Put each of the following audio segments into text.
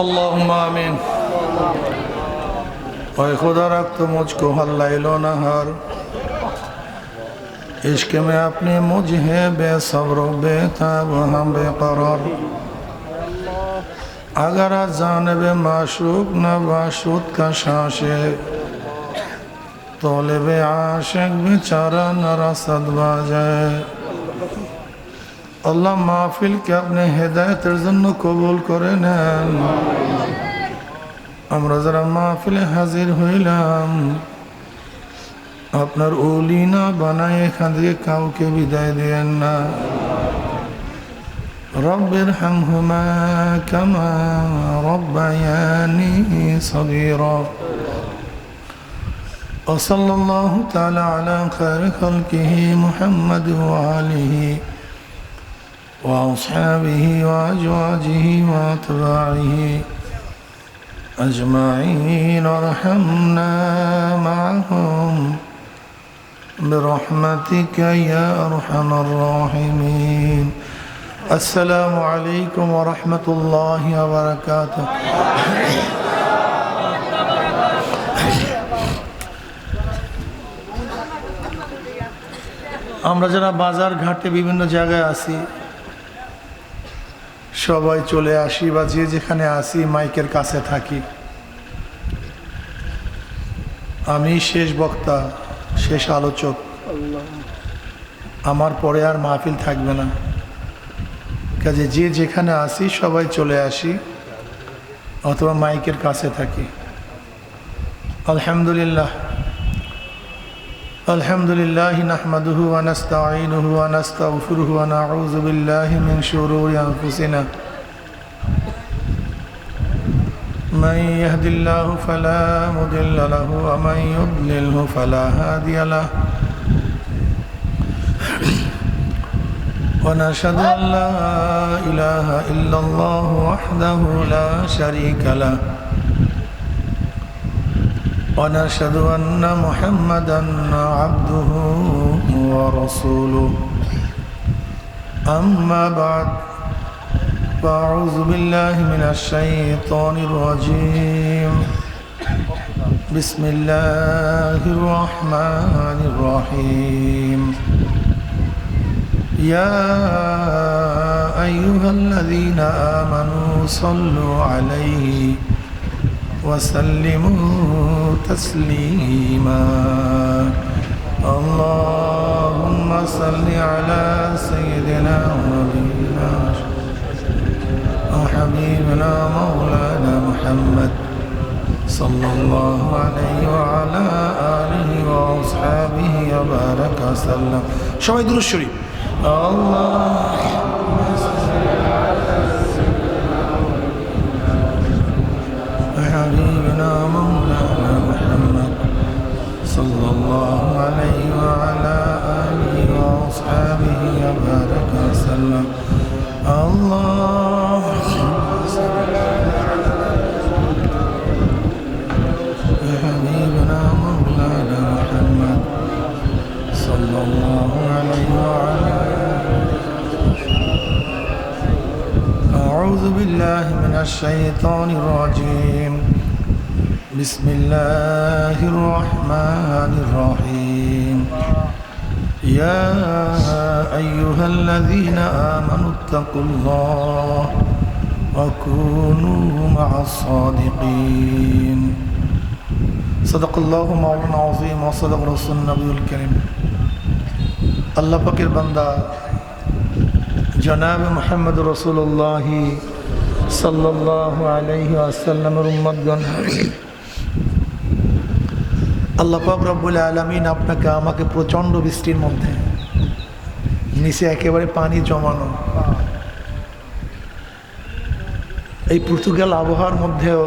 اللهم آمين اے خدا رکھ تو مجھ کو ہر لیل و نہار इश्क में अपने मुझे बेसब्र बेताब हम बेकरार अगर जानब माशूक न बाशुद का शाशे तोलब आशिक बेचारा न रसद বাজায় আল্লাহ মাহফিলকে আপনি হেদায়তের জন্য কবুল করে নেন আমরা যারা মাহফিলে হাজির হইলাম আপনার ওলি না বানায় এখান থেকে কাউকে বিদায় দেন না রব্বের হামহুমা কামা রব্বায়ানি صغيرا وصلى الله تعالى على خير خلقه محمد وآله وأصحابه وأزواجه وأتباعه أجمعين وارحمنا معهم برحمتك يا أرحم الراحمين السلام عليكم ورحمة الله وبركاته আমরা যারা বাজার ঘাটে বিভিন্ন জায়গায় আছি সবাই চলে আসি বা যে যেখানে আসি মাইকের কাছে থাকি আমি শেষ বক্তা শেষ আলোচক আমার পরে আর মাহফিল থাকবে না কাজে যে যেখানে আসি সবাই চলে আসি অথবা মাইকের কাছে থাকি আলহামদুলিল্লাহ الحمد لله نحمده ونستعينه ونستغفره ونعوذ بالله من شرور أنفسنا من يهد الله فلا مضل له ومن يضلله فلا هادي له. ونشهد أن لا إله إلا الله وحده لا شريك له. ونشهد أن محمدا عبده ورسوله. أما بعد فأعوذ بالله من الشيطان الرجيم. بسم الله الرحمن الرحيم. يا أيها الذين آمنوا صلوا عليه وسلموا تسليما. اللهم صل على سيدنا ونبينا وحبيبنا مولانا محمد صلى الله عليه وعلى آله وأصحابه وبارك وسلم সবাই দুরুদ শরীফ আল্লাহ حبيبنا مولانا محمد صلى الله عليه وعلى آله وأصحابه وبارك وسلم الله صلى الله عليه وعلى أعوذ بالله من الشيطان الرجيم. بسم الله الرحمن الرحيم. يا أيها الذين آمنوا اتقوا الله وكونوا مع الصادقين. صدق الله مولانا العظيم وصدق رسول النبي الكريم. আল্লাহ পাকের বান্দা জনাব মোহাম্মদ রসুল্লাহ সাল্লাহ আল্লাহ পাক রব্বুল আলমিন আপনাকে, আমাকে প্রচণ্ড বৃষ্টির মধ্যে নিচে একেবারে পানি জমানো। এই পর্তুগাল আবহাওয়ার মধ্যেও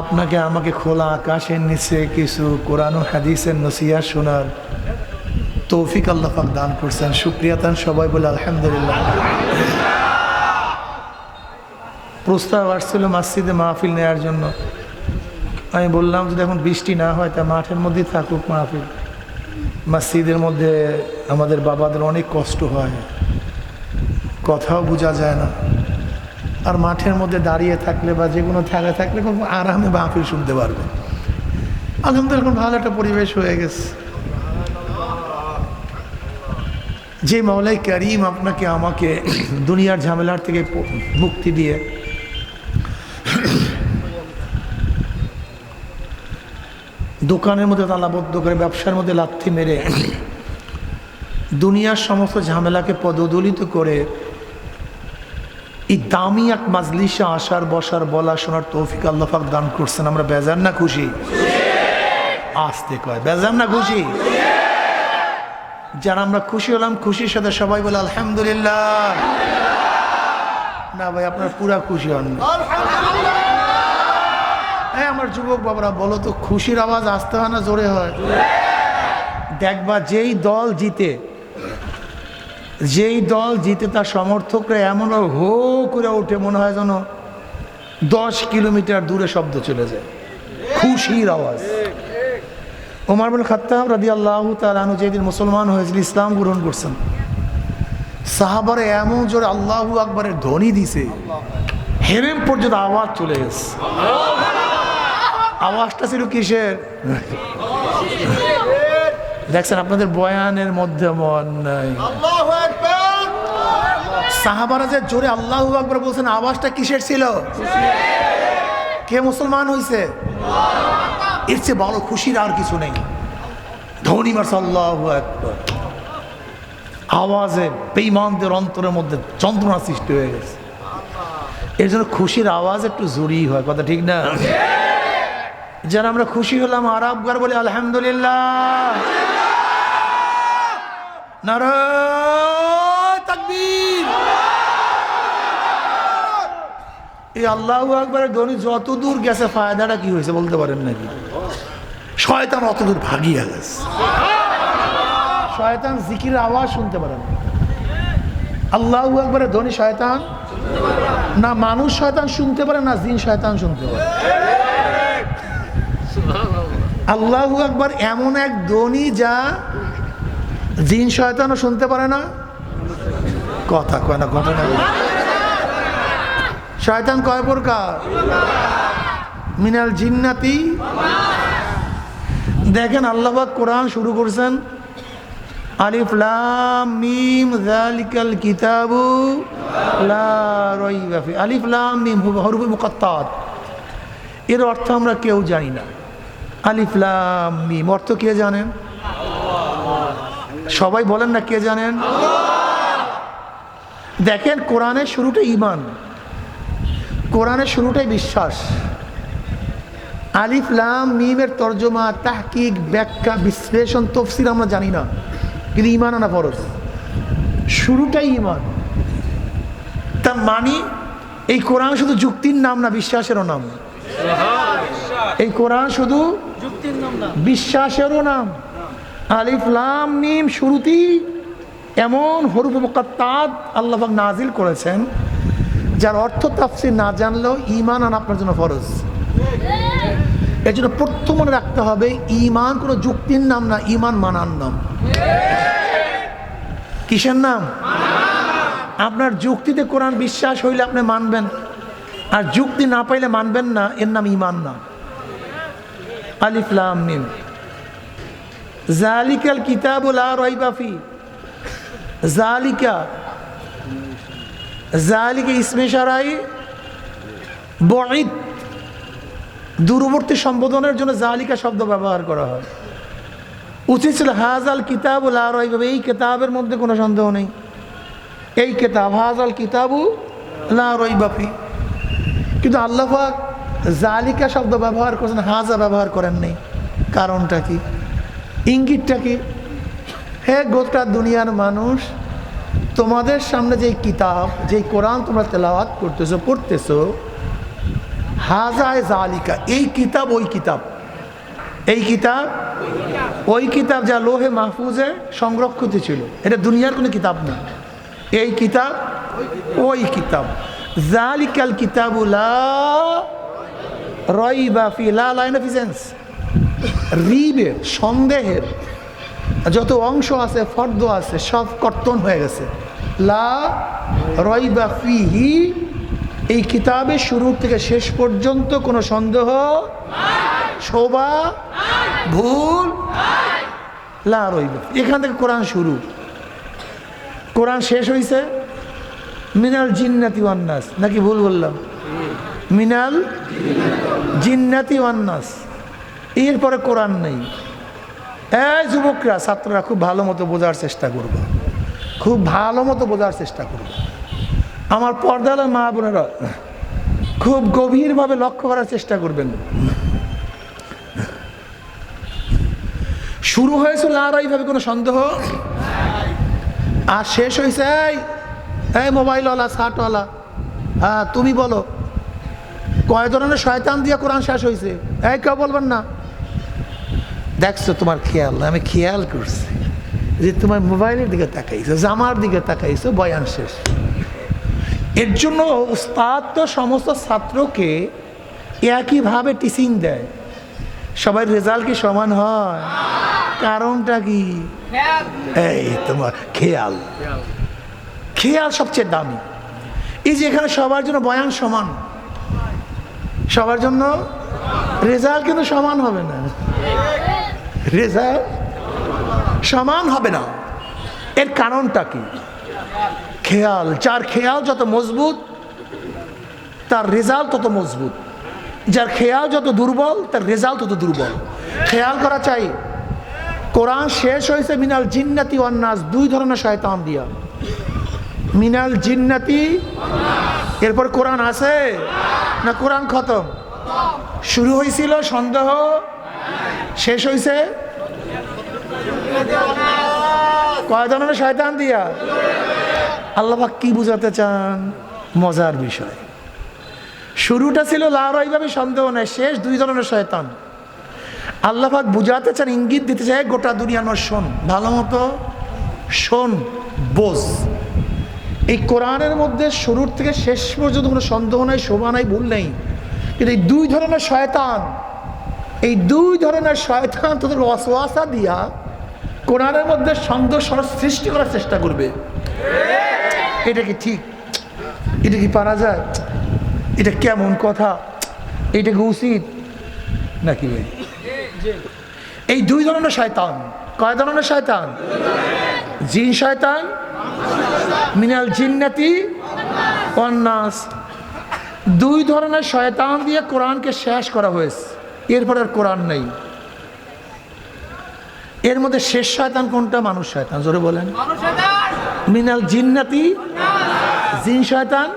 আপনাকে, আমাকে খোলা আকাশের নিচে কিছু কোরআন হাদিসের নসিয়া শোনার তৌফিক আল্লাহ পাক দান করছেন। সুক্রিয়া তান সবাই বলে আলহামদুলিল্লাহ। প্রস্তাব আসছিল মসজিদে মাহফিল নেওয়ার জন্য। আমি বললাম, যদি এখন বৃষ্টি না হয়, তা মাঠের মধ্যেই থাকুক মাহফিল। মসজিদের মধ্যে আমাদের বাবাদের অনেক কষ্ট হয়। কথাও বোঝা যায় না। আর মাঠের মধ্যে দাঁড়িয়ে থাকলে বা যে কোনো থাকা থাকলে খুব আরামে মাহফিল শুনতে পারবে। আলহামদুলিল্লাহ, এখন ভালো একটা পরিবেশ হয়ে গেছে। যে মাওলাই করিম আপনাকে, আমাকে দুনিয়ার ঝামেলার থেকে মুক্তি দিয়ে। দোকানের মধ্যে তালাবদ্ধ করে, ব্যবসার মধ্যে লাথি মেরে, দুনিয়ার সমস্ত ঝামেলাকে পদদলিত করে, এই দামি এক মাজলিসে আসার, বসার, বলা শোনার তৌফিক আল্লাহাক দান করছেন। আমরা বেজার না খুশি? আসতে কয়, বেজার না খুশি? যারা আমরা খুশি হলাম, খুশির সাথে সবাই বলে, আলহামদুলিল্লাহ। না ভাই, আপনার পুরা খুশি হন। হ্যাঁ আমার যুবক বাবারা, বলো তো, খুশির আওয়াজ আসতে হয় না জোরে হয়? দেখবা, যেই দল জিতে, যেই দল জিতে তার সমর্থকরা এমন হো করে ওঠে, মনে হয় যেন দশ কিলোমিটার দূরে শব্দ চলে যায়। খুশির আওয়াজ। ওমর বিন খাত্তাব রাদি আল্লাহ তালু যেদিন মুসলমান হয়েছিল ইসলাম গ্রহণ করছেন। সাহাবারে এমন জোরে আল্লাহু আকবরের ধ্বনি দিছে হেরেম পর্যন্ত আওয়াজ চলে গেছে। আওয়াজটা ছিল কিসের? দেখছেন আপনাদের বয়ানের মধ্যে মন নাই। সাহাবারা যে জোরে আল্লাহ আকবর বলছেন আওয়াজটা কিসের ছিল? কে মুসলমান হয়েছে এর চেয়ে বড় খুশির আর কিছু নেই। ধনী মার্স আল্লাহ একবার আওয়াজে বেইমানদের অন্তরের মধ্যে যন্ত্রণা সৃষ্টি হয়ে গেছে। এর জন্য খুশির আওয়াজ একটু জরুরি হয়, কথা ঠিক না? যেন আমরা খুশি হলাম আরব গার বলে, আলহামদুলিল্লাহ। নারায় এই আল্লাহ আকবরের ধ্বনি যত দূর গেছে ফায়দাটা কি হয়েছে বলতে পারেন নাকি? শয়তান অত দূর ভাগিয়া গেছে। শয়তান জিকির আওয়াজ শুনতে পারে না। আল্লাহ আকবরের ধ্বনি শয়তান? না মানুষ শয়তান শুনতে পারে না জিন শয়তান শুনতে পারে। আল্লাহু আকবর এমন এক ধ্বনি যা জিন শয়তানও শুনতে পারে না। কথা কয় না ঘটনা। শয়তান কয় প্রকার? মিনাল জিন্নাতি। দেখেন আল্লাহবাক কোরআন শুরু করছেন, আলিফ মিম যালিকাল কিতাবু লা রাইবা ফি আলিফ লাম মিম হরফে মুকাত্তাত এর অর্থ আমরা কেউ জানি না। আলিফ লাম মিম অর্থ কে জানেন? সবাই বলেন না কে জানেন? দেখেন কোরআনের শুরুটা ইমান কোরআনের শুরুটাই বিশ্বাস। আলিফ লাম মিমের তর্জমা তাহকিক ব্যাখ্যা বিশ্লেষণ তফসির আমরা জানি না কিন্তু ইমান আনা ফরজ। শুরুটাই ইমান তা মানি এই কোরআন শুধু যুক্তির নাম না বিশ্বাসেরও নাম। এই কোরআন শুধু বিশ্বাসেরও নাম। আলিফ লাম মিম শুরুতেই এমন হরুফ মুকাত্তাদ আল্লাহ নাজিল করেছেন যার অর্থ তাফসির না জানলেও ইমান আনা আপনার জন্য ফরজ। এর জন্য প্রথম মনে রাখতে হবে ইমান কোনো যুক্তির নাম না ইমান মানার নাম। কিসের নাম? আপনার যুক্তিতে কোরআন বিশ্বাস হইলে আপনি মানবেন, আর যুক্তি না পাইলে মানবেন না, এর নাম ইমান না। আলিফলাম মিম। জালিকাল কিতাবুল আর জালিকা জালিকা ইসমে সারাই বঈদ। দূরবর্তী সম্বোধনের জন্য জালিকা শব্দ ব্যবহার করা হয়। উচিত ছিল হাজাল কিতাব আর এই কিতাবের মধ্যে কোনো সন্দেহ নেই। এই কিতাব হাজাল কিতাবু লা রইবাফি কিন্তু আল্লাহাক জালিকা শব্দ ব্যবহার করেছেন, হাজা ব্যবহার করেন নেই। কারণটা কি? ইঙ্গিতটা কি? হে গোটা দুনিয়ার মানুষ তোমাদের সামনে যেই কিতাব, যেই কোরআন তোমরা তেলাওয়াত করতেছো, পড়তেছো, হাজায় জালিকা এই কিতাব ওই কিতাব। এই কিতাব, ওই কিতাব যা লোহে মাহফুজে সংরক্ষিত ছিল। এটা দুনিয়ার কোনো কিতাব না। এই কিতাব, ওই কিতাব। জালিকাল কিতাবুলা ফি, লা লাইন রিবের, সন্দেহের যত অংশ আছে, ফর্দ আছে, সব কর্তন হয়ে গেছে। লা রই বা ফিহি, এই কিতাবের শুরু থেকে শেষ পর্যন্ত কোনো সন্দেহ? শোভা? ভুল? লা রইবা এখান থেকে কোরআন শুরু। কোরআন শেষ হয়েছে মিনাল জিন্নাতি ওয়ান্নাস নাকি ভুল বললাম? মিনাল জিন্নাতি ওয়ান্নাস এরপরে কোরআন নেই। এই যুবকরা, ছাত্ররা খুব ভালো মতো বোঝার চেষ্টা করবে। খুব ভালো মতো বোঝার চেষ্টা করবে। আমার পর্দালা মা বোনেরা, খুব গভীরভাবে লক্ষ্য করার চেষ্টা করবেন। শুরু হয়েছিল আর এইভাবে কোনো সন্দেহ? আর শেষ হয়েছে, এই এই মোবাইলওয়ালা শার্টওয়ালা হ্যাঁ তুমি বলো, কয় ধরনের শয়তান দিয়ে কোরআন শেষ হয়েছে? এই কেউ বলবেন না। দেখছ তোমার খেয়াল? আমি খেয়াল করছি যে তোমার মোবাইলের দিকে তাকাইছো, জামার দিকে তাকাইছো, বয়ান শেষ। এর জন্য উস্তাদ তো সমস্ত ছাত্রকে একইভাবে টিচিং দেয়। সবাই রেজাল্ট কি সমান হয়? কারণটা কি? এই তোমার খেয়াল। খেয়াল সবচেয়ে দামি। এই যে এখানে সবার জন্য বয়ান সমান। সবার জন্য রেজাল্ট কিন্তু সমান হবে না। রেজাল্ট সমান হবে না। এর কারণটা কি? খেয়াল, যার খেয়াল যত মজবুত, তার রেজাল্ট তত মজবুত। যার খেয়াল যত দুর্বল, তার রেজাল্ট তত দুর্বল। খেয়াল করা চাই, কোরআন শেষ হয়েছে মিনাল জিন্নাতি অন্নাস দুই ধরনের শয়তান দিয়া। মিনাল জিন্নাতি, এরপর কোরআন আছে না কোরআন খতম? শুরু হয়েছিল সন্দেহ শেষ হয়েছে ধরনের শয়তান দিয়া? আল্লাহ কি বুঝাতে চান? মজার বিষয়। শুরুটা ছিল লার, এইভাবে সন্দেহ নেই, শেষ দুই ধরনের শয়তান। আল্লাহাক বুঝাতে চান, ইঙ্গিত দিতে চায়, গোটা দুনিয়ার শোন। ভালো মতো শোন, বোঝ। এই কোরআনের মধ্যে শুরুর থেকে শেষ পর্যন্ত কোনো সন্দেহ নাই, শোভা নাই, ভুল নেই। কিন্তু এই দুই ধরনের শয়তান এই দুই ধরনের শয়তান তোদের অসোয়াশা দিয়া কোরআনের মধ্যে সন্দেহ সৃষ্টি করার চেষ্টা করবে। এটা কি ঠিক? এটা কি পারা যায়? এটা কেমন কথা? এটা কি উচিত? নাকি এই দুই ধরনের শয়তান। কয় ধরনের শয়তান? জিন শয়তান, মিনাল জিন্নাতি অন্নাস দুই ধরনের শয়তান দিয়ে কোরআনকে শেষ করা হয়েছে। এরপর আর কোরআন নেই। এর মধ্যে শেষ শয়তান কোনটা? মানুষ শয়তান জোরে বলেন। মিনাল জিন্নাতি জিন শয়তান।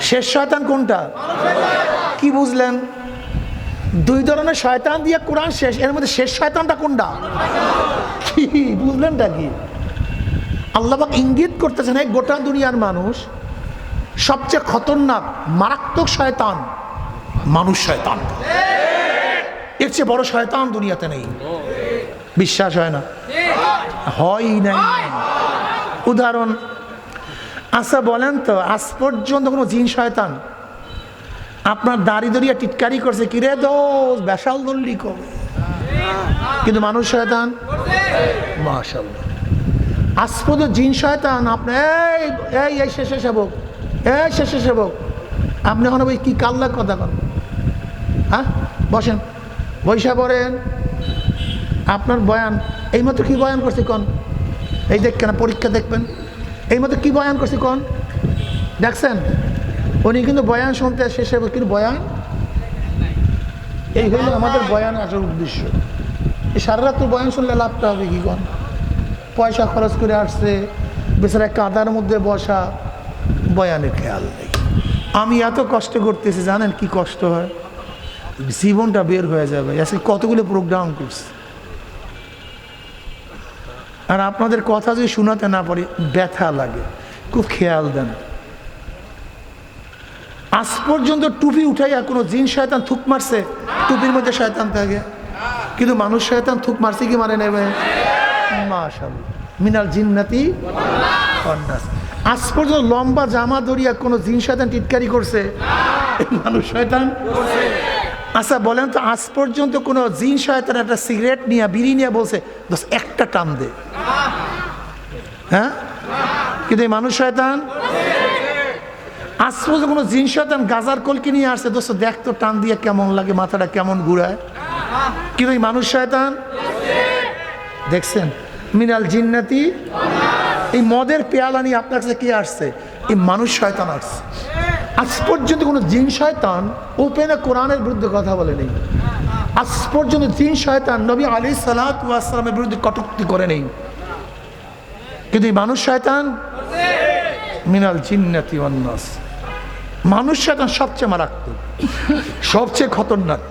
শেষ শয়তান কোনটা? কি বুঝলেন? দুই ধরনের শয়তান দিয়ে কোরআন শেষ এর মধ্যে শেষ শয়তানটা কোনটা? কি বুঝলেনটা কি? আল্লাহবাক ইঙ্গিত করতেছেন এই গোটা দুনিয়ার মানুষ সবচেয়ে খতরনাক মারাত্মক শয়তান। মানুষ শয়তান। এর চেয়ে বড় শয়তান দুনিয়াতে নেই। বিশ্বাস হয় না? হয় নাই। উদাহরণ আচ্ছা বলেন তো, আজ পর্যন্ত কোনো জিন শয়তান আপনার দাড়ি দড়িয়া টিটকারি করছে কিরে দোষ? বেশাল দল্লি কবে কিন্তু মানুষ শয়তান? মাশাল্লাহ আজ জিন শয়তান আপনি এই এই এই শেষে সেবক, এই শেষে সেবক। আপনি এখন ওই কি কাল্লার কথা কন? হ্যাঁ বসেন। বৈশা পড়েন আপনার বয়ান এই মতো কি বয়ান করছি কন? এই দেখবেন পরীক্ষা দেখবেন? এই মতো কি বয়ান করছি কন? দেখছেন? উনি কিন্তু বয়ান শুনতে শেষে কিন্তু বয়ান? এই হইল আমাদের বয়ান আসার উদ্দেশ্য। এই সারা রাত্র বয়ান শুনলে লাভটা হবে কি কন? পয়সা খরচ করে আসছে, বেচারা কাদার মধ্যে বসা, বয়ানের খেয়াল নেই। আমি এত কষ্ট করতেছি, জানেন কি কষ্ট হয়? জীবনটা বের হয়ে যাবে। আজকে কতগুলো প্রোগ্রাম করছে। আর আপনাদের কথা যদি শোনাতে না পারি, ব্যথা লাগে। খুব খেয়াল দেন। আজ পর্যন্ত টুপি উঠাইয়া কোনো জিন শয়তান থুক মারছে, টুপির মধ্যে শয়তান থাকে। কিন্তু মানুষ শয়তান থুক মারছে কি মারে নেবে মাশাল্লাহ মিনাল জিন্নাতি আজ পর্যন্ত লম্বা জামা ধরিয়া কোনো জিন শয়তান টিটকারি করছে। মানুষ শয়তান আচ্ছা বলেন তো, আজ পর্যন্ত কোনো জিন শয়তান একটা সিগারেট নিয়ে, বিড়ি নিয়ে বলছে, দোস্ত, একটা টান দে। হ্যাঁ? কিন্তু এই মানুষ শয়তান? আজ পর্যন্ত কোনো জিন শয়তান গাজার কলকি নিয়ে আসছে, দোস্ত, দেখ তো, টান দিয়ে কেমন লাগে, মাথাটা কেমন ঘুরায়। কিন্তু এই মানুষ শয়তান? দেখছেন, মিনাল জিন্নাতি, এই মদের পেয়ালা নিয়ে আপনার কাছে কে আসছে? এই মানুষ শয়তান আসছে। আজ পর্যন্ত কোনো জিন শয়তান ওপেনে কোরআনের বিরুদ্ধে কথা বলেনি। আজ পর্যন্ত জিন শয়তান নবী আলী সালাতামের বিরুদ্ধে কটুক্তি করে নেই। কিন্তু এই মানুষ শয়তান? মিনাল জিন্নাতি অন্যাস মানুষ শয়তান সবচেয়ে মারাত্মক, সবচেয়ে খতরনাক।